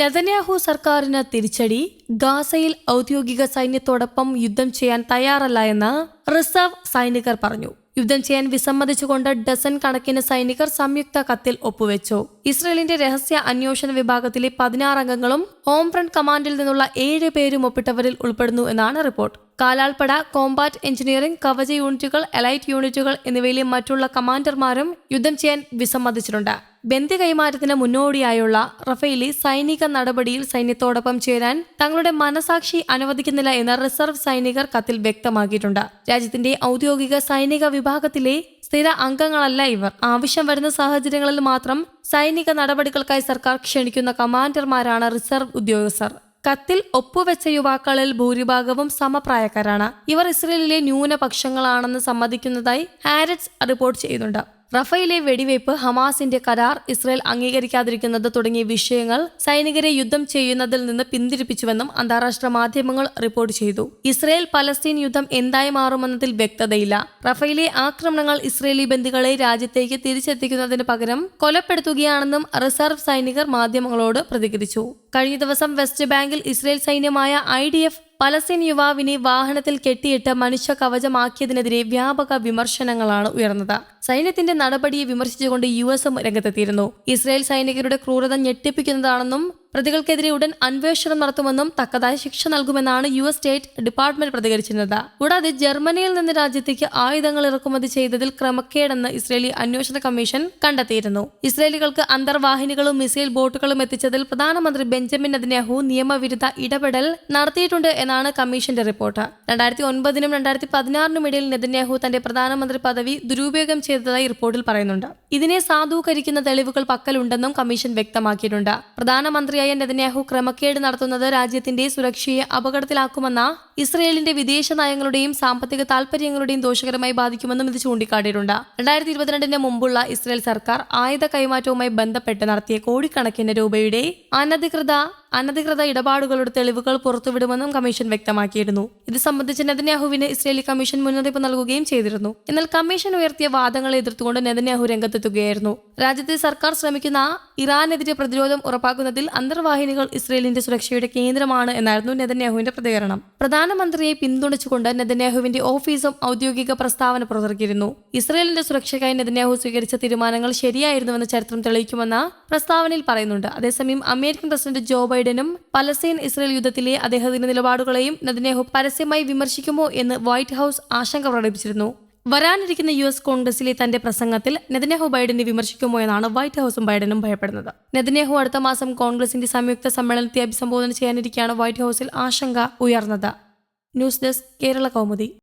Netanyahu സർക്കാരിന് തിരിച്ചടി. ഗാസയിൽ ഔദ്യോഗിക സൈന്യത്തോടൊപ്പം യുദ്ധം ചെയ്യാൻ തയ്യാറല്ല എന്ന് റിസർവ് സൈനികർ പറഞ്ഞു. യുദ്ധം ചെയ്യാൻ വിസമ്മതിച്ചുകൊണ്ട് ഡസൻ കണക്കിന് സൈനികർ സംയുക്ത കത്തിൽ ഒപ്പുവെച്ചു. ഇസ്രയേലിന്റെ രഹസ്യ അന്വേഷണ വിഭാഗത്തിലെ പതിനാറ് അംഗങ്ങളും ഹോം ഫ്രണ്ട് കമാൻഡിൽ നിന്നുള്ള ഏഴ് പേരും ഒപ്പിട്ടവരിൽ ഉൾപ്പെടുന്നു എന്നാണ് റിപ്പോർട്ട്. കാലാൾപ്പട കോംബാറ്റ് എഞ്ചിനീയറിംഗ് കവച യൂണിറ്റുകൾ എലൈറ്റ് യൂണിറ്റുകൾ എന്നിവയിലെ മറ്റുള്ള കമാൻഡർമാരും യുദ്ധം ചെയ്യാൻ വിസമ്മതിച്ചിട്ടുണ്ട്. ബന്ദി കൈമാറ്റത്തിന് മുന്നോടിയായുള്ള റഫേലി സൈനിക നടപടിയിൽ സൈന്യത്തോടൊപ്പം ചേരാൻ തങ്ങളുടെ മനസാക്ഷി അനുവദിക്കുന്നില്ല എന്ന് റിസർവ് സൈനികർ കത്തിൽ വ്യക്തമാക്കിയിട്ടുണ്ട്. രാജ്യത്തിന്റെ ഔദ്യോഗിക സൈനിക വിഭാഗത്തിലെ സ്ഥിര അംഗങ്ങളല്ല ഇവർ. ആവശ്യം വരുന്ന സാഹചര്യങ്ങളിൽ മാത്രം സൈനിക നടപടികൾക്കായി സർക്കാർ ക്ഷണിക്കുന്ന കമാൻഡർമാരാണ് റിസർവ് ഉദ്യോഗസ്ഥർ. കത്തിൽ ഒപ്പുവെച്ച യുവാക്കളിൽ ഭൂരിഭാഗവും സമപ്രായക്കാരാണ്. ഇവർ ഇസ്രയേലിലെ ന്യൂനപക്ഷങ്ങളാണെന്ന് സമ്മതിക്കുന്നതായി ഹാരറ്റ്സ് റിപ്പോർട്ട് ചെയ്യുന്നുണ്ട്. റഫയിലെ വെടിവയ്പ് ഹമാസിന്റെ കരാർ ഇസ്രയേൽ അംഗീകരിക്കാതിരിക്കുന്നത് തുടങ്ങിയ വിഷയങ്ങൾ സൈനികരെ യുദ്ധം ചെയ്യുന്നതിൽ നിന്ന് പിന്തിരിപ്പിച്ചുവെന്നും അന്താരാഷ്ട്ര മാധ്യമങ്ങൾ റിപ്പോർട്ട് ചെയ്തു. ഇസ്രയേൽ പലസ്തീൻ യുദ്ധം എന്തായി മാറുമെന്നതിൽ വ്യക്തതയില്ല. റഫയിലെ ആക്രമണങ്ങൾ ഇസ്രയേലി ബന്ധുക്കളെ രാജ്യത്തേക്ക് തിരിച്ചെത്തിക്കുന്നതിന് പകരം കൊലപ്പെടുത്തുകയാണെന്നും റിസർവ് സൈനികർ മാധ്യമങ്ങളോട് പ്രതികരിച്ചു. കഴിഞ്ഞ ദിവസം വെസ്റ്റ് ബാങ്കിൽ ഇസ്രയേൽ സൈന്യമായ ഐ പലസ്തീൻ യുവാവിനെ വാഹനത്തിൽ കെട്ടിയിട്ട് മനുഷ്യ കവചമാക്കിയതിനെതിരെ വ്യാപക വിമർശനങ്ങളാണ് ഉയർന്നത്. സൈന്യത്തിന്റെ നടപടിയെ വിമർശിച്ചുകൊണ്ട് യു എസും രംഗത്തെത്തിയിരുന്നു. ഇസ്രായേൽ സൈനികരുടെ ക്രൂരത ഞെട്ടിപ്പിക്കുന്നതാണെന്നും പ്രതികൾക്കെതിരെ ഉടൻ അന്വേഷണം നടത്തുമെന്നും തക്കതായ ശിക്ഷ നൽകുമെന്നാണ് യു എസ് സ്റ്റേറ്റ് ഡിപ്പാർട്ട്മെന്റ് പ്രതികരിച്ചിരുന്നത്. കൂടാതെ ജർമ്മനിയിൽ നിന്ന് രാജ്യത്തേക്ക് ആയുധങ്ങൾ ഇറക്കുമതി ചെയ്തതിൽ ക്രമക്കേടെന്ന് ഇസ്രേലി അന്വേഷണ കമ്മീഷൻ കണ്ടെത്തിയിരുന്നു. ഇസ്രേലികൾക്ക് അന്തർവാഹിനികളും മിസൈൽ ബോട്ടുകളും എത്തിച്ചതിൽ പ്രധാനമന്ത്രി ബെഞ്ചമിൻ നെതന്യാഹു നിയമവിരുദ്ധ ഇടപെടൽ നടത്തിയിട്ടുണ്ട് എന്നാണ് കമ്മീഷന്റെ റിപ്പോർട്ട്. രണ്ടായിരത്തി ഒൻപതിനും രണ്ടായിരത്തി പതിനാറിനും ഇടയിൽ നെതന്യാഹു തന്റെ പ്രധാനമന്ത്രി പദവി ദുരുപയോഗം ചെയ്തതായി റിപ്പോർട്ടിൽ പറയുന്നുണ്ട്. ഇതിനെ സാധൂകരിക്കുന്ന തെളിവുകൾ പക്കലുണ്ടെന്നും കമ്മീഷൻ വ്യക്തമാക്കിയിട്ടുണ്ട്. പ്രധാനമന്ത്രിയായ നെതന്യാഹു ക്രമക്കേട് നടത്തുന്നത് രാജ്യത്തിന്റെ സുരക്ഷയെ അപകടത്തിലാക്കുമെന്ന ഇസ്രയേലിന്റെ വിദേശ നയങ്ങളുടെയും സാമ്പത്തിക താൽപര്യങ്ങളുടെയും ദോഷകരമായി ബാധിക്കുമെന്നും ഇത് ചൂണ്ടിക്കാട്ടിയിട്ടുണ്ട്. രണ്ടായിരത്തി ഇരുപത്തിരണ്ടിന് മുമ്പുള്ള ഇസ്രയേൽ സർക്കാർ ആയുധ കൈമാറ്റവുമായി ബന്ധപ്പെട്ട് നടത്തിയ കോടിക്കണക്കിന് രൂപയുടെ അനധികൃത അനധികൃത ഇടപാടുകളുടെ തെളിവുകൾ പുറത്തുവിടുമെന്നും കമ്മീഷൻ വ്യക്തമാക്കിയിരുന്നു. ഇത് സംബന്ധിച്ച് നെതന്യാഹുവിന് ഇസ്രയേലി കമ്മീഷൻ മുന്നറിയിപ്പ് നൽകുകയും ചെയ്തിരുന്നു. എന്നാൽ കമ്മീഷൻ ഉയർത്തിയ വാദങ്ങളെ എതിർത്തുകൊണ്ട് നെതന്യാഹു രംഗത്തെത്തുകയായിരുന്നു. രാജ്യത്തെ സർക്കാർ ശ്രമിക്കുന്ന ഇറാനെതിരെ പ്രതിരോധം ഉറപ്പാക്കുന്നതിൽ അന്തർവാഹിനികൾ ഇസ്രയേലിന്റെ സുരക്ഷയുടെ കേന്ദ്രമാണ് എന്നായിരുന്നു നെതന്യാഹുവിന്റെ പ്രതികരണം. പ്രധാനമന്ത്രിയെ പിന്തുണച്ചുകൊണ്ട് നെതന്യാഹുവിന്റെ ഓഫീസും ഔദ്യോഗിക പ്രസ്താവന പുറത്തിറക്കിയിരുന്നു. ഇസ്രയേലിന്റെ സുരക്ഷയ്ക്കായി നെതന്യാഹു സ്വീകരിച്ച തീരുമാനങ്ങൾ ശരിയായിരുന്നുവെന്ന് ചരിത്രം തെളിയിക്കുമെന്ന പ്രസ്താവനയിൽ പറയുന്നുണ്ട്. അതേസമയം അമേരിക്കൻ പ്രസിഡന്റ് ജോ ബൈഡനും പലസ്തീൻ ഇസ്രയേൽ യുദ്ധത്തിലെ അദ്ദേഹത്തിന്റെ നിലപാടുകളെയും നദിനേഹു പരസ്യമായി വിമർശിക്കുമോ എന്ന് വൈറ്റ് ഹൌസ് ആശങ്ക പ്രകടിപ്പിച്ചിരുന്നു. വരാനിരിക്കുന്ന യു എസ് കോൺഗ്രസിലെ തന്റെ പ്രസംഗത്തിൽ നെതന്യാഹു ബൈഡനെ വിമർശിക്കുമോ എന്നാണ് വൈറ്റ് ഹൌസും ബൈഡനും ഭയപ്പെടുന്നത്. നെതന്യാഹു അടുത്ത മാസം കോൺഗ്രസിന്റെ സംയുക്ത സമ്മേളനത്തെ അഭിസംബോധന ചെയ്യാനിരിക്കെയാണ് വൈറ്റ് ഹൌസിൽ ആശങ്ക ഉയർന്നത്. News desk Kerala Kaumudi.